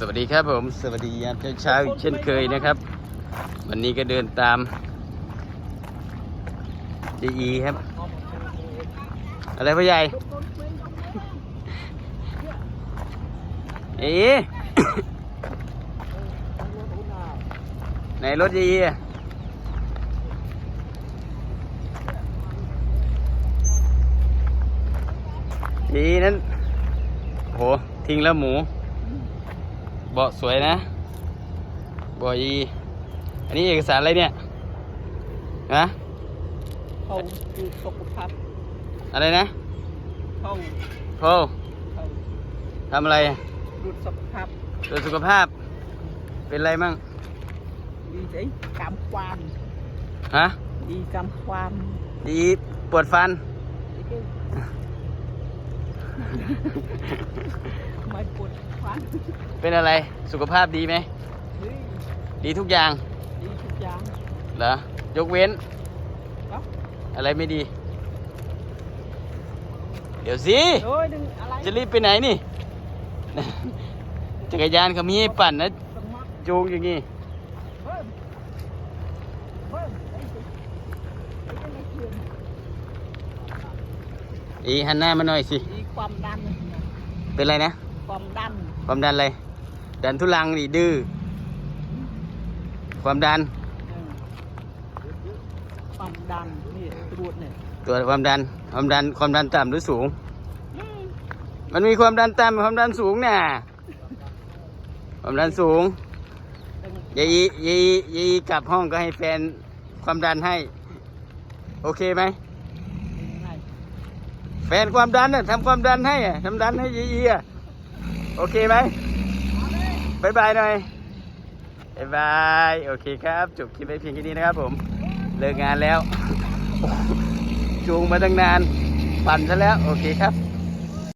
สวัสดีครับผม สวัสดียามเช้าๆอีกเช่นเคยนะครับ วันนี้ก็เดินตามดีครับ อะไรพ่อใหญ่เอ๋ไหนรถยีอะยีนั้นโหทิ้งแล้วหมู เบาะสวยนะเบาะยีอันนี้เอกสารอะไรเนี่ยนะเขาดูสุขภาพอะไรนะเขาโพลเขาทำอะไรอะดูสุขภาพตรวจสุขภาพ เป็นอะไรมั่งดีใจกำความฮะดีกำความดีปวดฟัน ไม่ปวดฟันเป็นอะไรสุขภาพดีไหม เฮ้ยดีทุกอย่าง ดีทุกอย่างเหรอ ยกเว้น ครับอะไรไม่ดี เดี๋ยวสิ โอ้ยดึงอะไรจะรีบไปไหนนี่ จักรยานเขามีให้ปั่นนะสมัครจูงอย่างงี้ เพิ่มเพิ่มไอ้สิไอ้เจ้าไม่เชื่ออีหันหน้ามาหน่อยสิดี ความดัน เป็นไรนะ ความดัน ความดันอะไร ดันทุลังดิดื้อ ความดันเออความดันนี่ตรวจเนี่ยตัวจความดัน ความดัน ความดันต่ำหรือสูงอืมมันมีความดันต่ำความดันสูงน่ะ ความดันสูงดึงยายอียายอียายอีกลับห้องก็ให้แฟนความดันให้ โอเคไหมไง แฟนความดันน่ะทำความดันให้ทำดันให้ยายอีอะโอเคไหมบายบายหน่อยบายบายโอเคครับจบคลิปไว้เพียงแค่นี้นะครับผมเลิกงานแล้วจูงมาตั้งนานปั่นซะแล้วโอเคครับ